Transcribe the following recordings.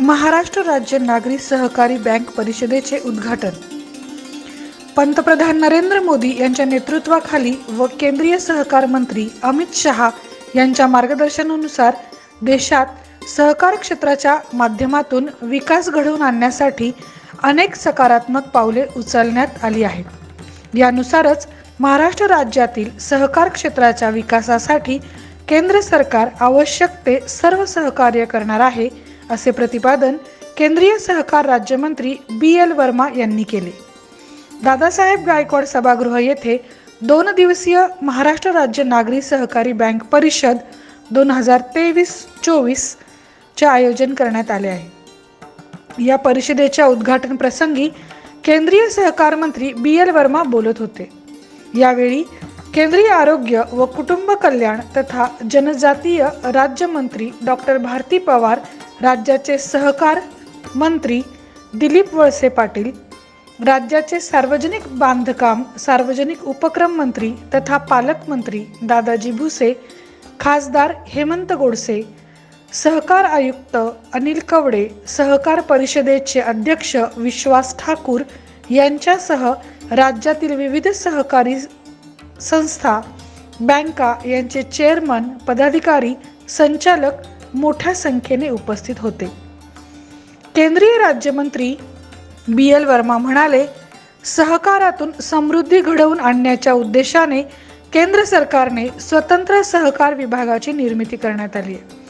महाराष्ट्र राज्य नागरी सहकारी बँक परिषदेचे उद्घाटन. पंतप्रधान नरेंद्र मोदी यांच्या नेतृत्वाखाली व केंद्रीय सहकार मंत्री अमित शहा यांच्या मार्गदर्शनानुसार देशात सहकार क्षेत्राच्या माध्यमातून विकास घडवून आणण्यासाठी अनेक सकारात्मक पावले उचलण्यात आली आहेत. यानुसारच महाराष्ट्र राज्यातील सहकार क्षेत्राच्या विकासासाठी केंद्र सरकार आवश्यक ते सर्व सहकार्य करणार आहे असे प्रतिपादन केंद्रीय सहकार राज्यमंत्री बी एल वर्मा यांनी केले. दादासाहेब गायकवाड सभागृह येथे दोन दिवसीय महाराष्ट्र राज्य नागरी सहकारी बँक परिषद दोन हजार तेवीस चोवीस चे आयोजन करण्यात आले आहे. या परिषदेच्या उद्घाटन प्रसंगी केंद्रीय सहकार मंत्री बी एल वर्मा बोलत होते. यावेळी केंद्रीय आरोग्य व कुटुंब कल्याण तथा जनजातीय राज्यमंत्री डॉक्टर भारती पवार राज्याचे सहकार मंत्री दिलीप वळसे पाटील राज्याचे सार्वजनिक बांधकाम सार्वजनिक उपक्रम मंत्री तथा पालकमंत्री दादाजी भुसे खासदार हेमंत गोडसे सहकार आयुक्त अनिल कवडे सहकार परिषदेचे अध्यक्ष विश्वास ठाकूर यांच्यासह राज्यातील विविध सहकारी संस्था बँका यांचे चेअरमन पदाधिकारी संचालक मोठ्या संख्येने उपस्थित होते. केंद्रीय राज्यमंत्री बी एल वर्मा म्हणाले सहकारातून समृद्धी घडवून आणण्याच्या उद्देशाने केंद्र सरकारने स्वतंत्र सहकार विभागाची निर्मिती करण्यात आली आहे.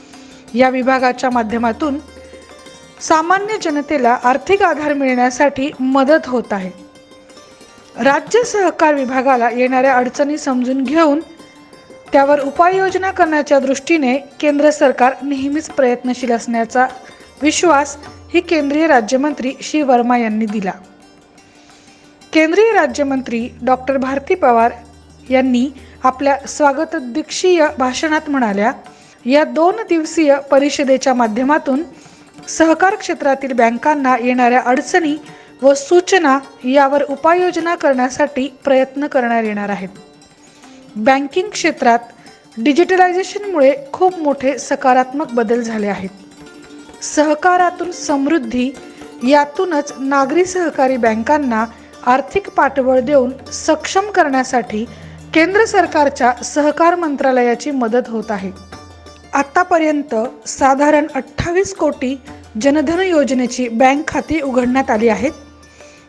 या विभागाच्या माध्यमातून सामान्य जनतेला आर्थिक आधार मिळण्यासाठी मदत होत आहे. राज्य सहकार विभागाला येणाऱ्या अडचणी समजून घेऊन त्यावर उपाययोजना करण्याच्या दृष्टीने केंद्र सरकार नेहमीच प्रयत्नशील असण्याचा विश्वास ही केंद्रीय राज्यमंत्री श्री वर्मा यांनी दिला. केंद्रीय राज्यमंत्री डॉक्टर भारती पवार यांनी आपल्या स्वागतदीक्षीय भाषणात म्हणाल्या या दोन दिवसीय परिषदेच्या माध्यमातून सहकार क्षेत्रातील बँकांना येणाऱ्या अडचणी व सूचना यावर उपाययोजना करण्यासाठी प्रयत्न करण्यात येणार आहेत. बँकिंग क्षेत्रात डिजिटलायझेशनमुळे खूप मोठे सकारात्मक बदल झाले आहेत. सहकारातून समृद्धी यातूनच नागरी सहकारी बँकांना आर्थिक पाठबळ देऊन सक्षम करण्यासाठी केंद्र सरकारच्या सहकार मंत्रालयाची मदत होत आहे. आत्तापर्यंत साधारण अठ्ठावीस कोटी जनधन योजनेची बँक खाती उघडण्यात आली आहेत.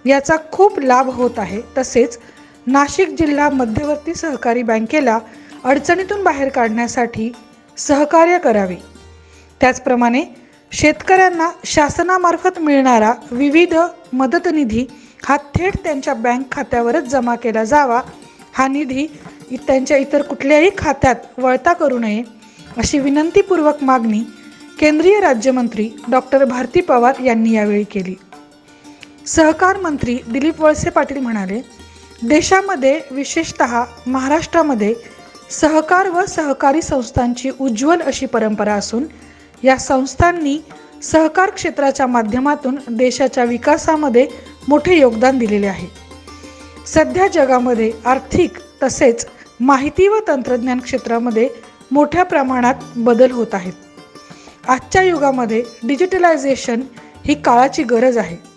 याचा खूप लाभ होत आहे तसेच नाशिक जिल्हा मध्यवर्ती सहकारी बँकेला अडचणीतून बाहेर काढण्यासाठी सहकार्य करावे. त्याचप्रमाणे शेतकऱ्यांना शासनामार्फत मिळणारा विविध मदत निधी हा थेट त्यांच्या बँक खात्यावरच जमा केला जावा. हा निधी त्यांच्या इतर कुठल्याही खात्यात वळता करू नये अशी विनंतीपूर्वक मागणी केंद्रीय राज्यमंत्री डॉक्टर भारती पवार यांनी यावेळी केली. सहकार मंत्री दिलीप वळसे पाटील म्हणाले देशामध्ये विशेषत महाराष्ट्रामध्ये सहकार व सहकारी संस्थांची उज्ज्वल अशी परंपरा असून या संस्थांनी सहकार क्षेत्राच्या माध्यमातून देशाच्या विकासामध्ये मोठे योगदान दिलेले आहे. सध्या जगामध्ये आर्थिक तसेच माहिती व तंत्रज्ञान क्षेत्रामध्ये मोठ्या प्रमाणात बदल होत आहेत. आजच्या युगामध्ये डिजिटलायझेशन ही काळाची गरज आहे.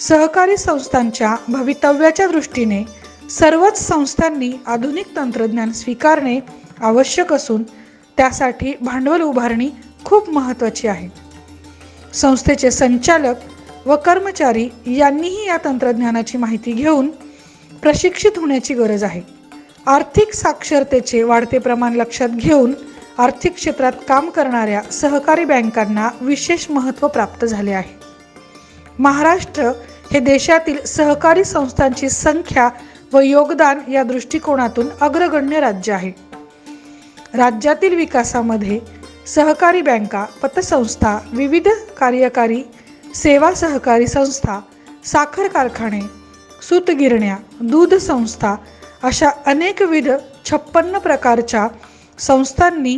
सहकारी संस्थांच्या भवितव्याच्या दृष्टीने सर्वच संस्थांनी आधुनिक तंत्रज्ञान स्वीकारणे आवश्यक असून त्यासाठी भांडवल उभारणी खूप महत्त्वाची आहे. संस्थेचे संचालक व कर्मचारी यांनीही या तंत्रज्ञानाची माहिती घेऊन प्रशिक्षित होण्याची गरज आहे. आर्थिक साक्षरतेचे वाढते प्रमाण लक्षात घेऊन आर्थिक क्षेत्रात काम करणाऱ्या सहकारी बँकांना विशेष महत्त्व प्राप्त झाले आहे. महाराष्ट्र हे देशातील सहकारी संस्थांची संख्या व योगदान या दृष्टिकोनातून अग्रगण्य राज्य आहे. राज्यातील विकासामध्ये सहकारी बँका पतसंस्था विविध कार्यकारी सेवा सहकारी संस्था साखर कारखाने सूतगिरण्या दूध संस्था अशा अनेकविध छप्पन्न प्रकारच्या संस्थांनी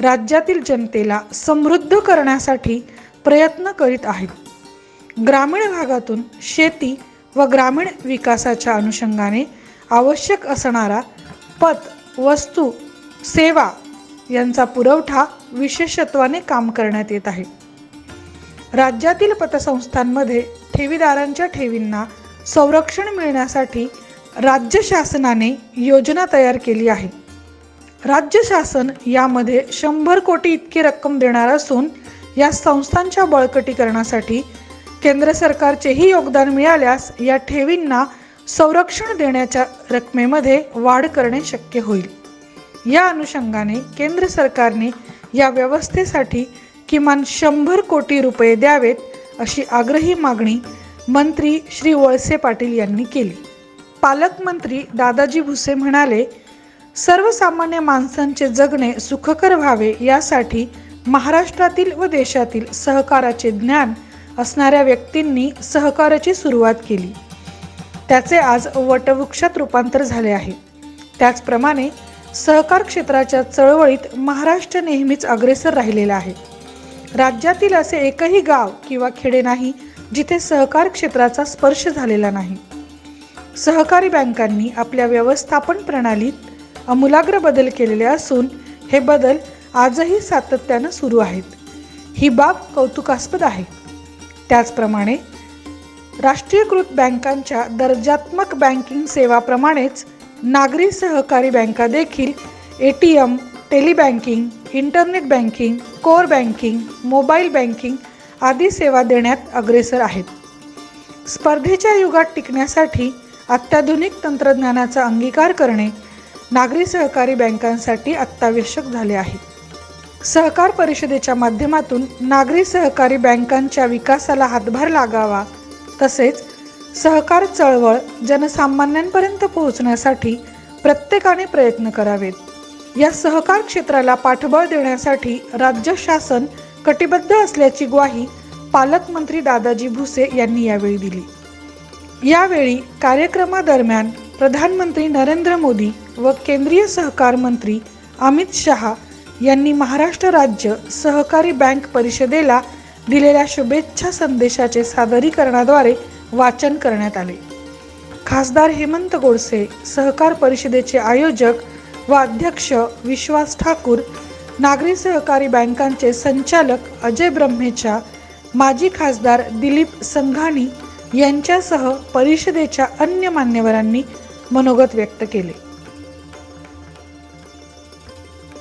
राज्यातील जनतेला समृद्ध करण्यासाठी प्रयत्न करीत आहेत. ग्रामीण भागातून शेती व ग्रामीण विकासाच्या अनुषंगाने आवश्यक असणारा पत वस्तू सेवा यांचा पुरवठा विशेषत्वाने काम करण्यात येत आहे. राज्यातील पतसंस्थांमध्ये ठेवीदारांच्या ठेवींना संरक्षण मिळण्यासाठी राज्य शासनाने योजना तयार केली आहे. राज्य शासन यामध्ये शंभर कोटी इतकी रक्कम देणार असून या संस्थांच्या बळकटीकरणासाठी केंद्र सरकारचेही योगदान मिळाल्यास या ठेवींना संरक्षण देण्याच्या रकमेमध्ये वाढ करणे शक्य होईल. या अनुषंगाने केंद्र सरकारने या व्यवस्थेसाठी किमान शंभर कोटी रुपये द्यावेत अशी आग्रही मागणी मंत्री श्री वळसे पाटील यांनी केली. पालकमंत्री दादाजी भुसे म्हणाले सर्वसामान्य माणसांचे जगणे सुखकर व्हावे यासाठी महाराष्ट्रातील व देशातील सहकाराचे ज्ञान असणाऱ्या व्यक्तींनी सहकाराची सुरुवात केली. त्याचे आज वटवृक्षात रूपांतर झाले आहे. त्याचप्रमाणे सहकार क्षेत्राच्या चळवळीत महाराष्ट्र नेहमीच अग्रेसर राहिलेला आहे. राज्यातील असे एकही गाव किंवा खेडे नाही जिथे सहकार क्षेत्राचा स्पर्श झालेला नाही. सहकारी बँकांनी आपल्या व्यवस्थापन प्रणालीत अमूलाग्र बदल केलेले असून हे बदल आजही सातत्यानं सुरू आहेत. ही बाब कौतुकास्पद आहे. त्याचप्रमाणे राष्ट्रीयकृत बँकांच्या दर्जात्मक बँकिंग सेवाप्रमाणेच नागरी सहकारी बँका देखील A T M telebanking internet banking core banking mobile banking आदी सेवा देण्यात अग्रेसर आहेत. स्पर्धेच्या युगात टिकण्यासाठी अत्याधुनिक तंत्रज्ञानाचा अंगीकार करणे नागरी सहकारी बँकांसाठी अत्यावश्यक झाले आहे. सहकार परिषदेच्या माध्यमातून नागरी सहकारी बँकांच्या विकासाला हातभार लागावा तसेच सहकार चळवळ जनसामान्यांपर्यंत पोहोचण्यासाठी प्रत्येकाने प्रयत्न करावेत. या सहकार क्षेत्राला पाठबळ देण्यासाठी राज्य शासन कटिबद्ध असल्याची ग्वाही पालकमंत्री दादाजी भुसे यांनी यावेळी दिली. यावेळी कार्यक्रमादरम्यान प्रधानमंत्री नरेंद्र मोदी व केंद्रीय सहकार मंत्री अमित शहा यांनी महाराष्ट्र राज्य सहकारी बँक परिषदेला दिलेल्या शुभेच्छा संदेशाचे सादरीकरणाद्वारे वाचन करण्यात आले. खासदार हेमंत गोडसे सहकार परिषदेचे आयोजक व अध्यक्ष विश्वास ठाकूर नागरी सहकारी बँकांचे संचालक अजय ब्रह्मेच्या माजी खासदार दिलीप संघाणी यांच्यासह परिषदेच्या अन्य मान्यवरांनी मनोगत व्यक्त केले.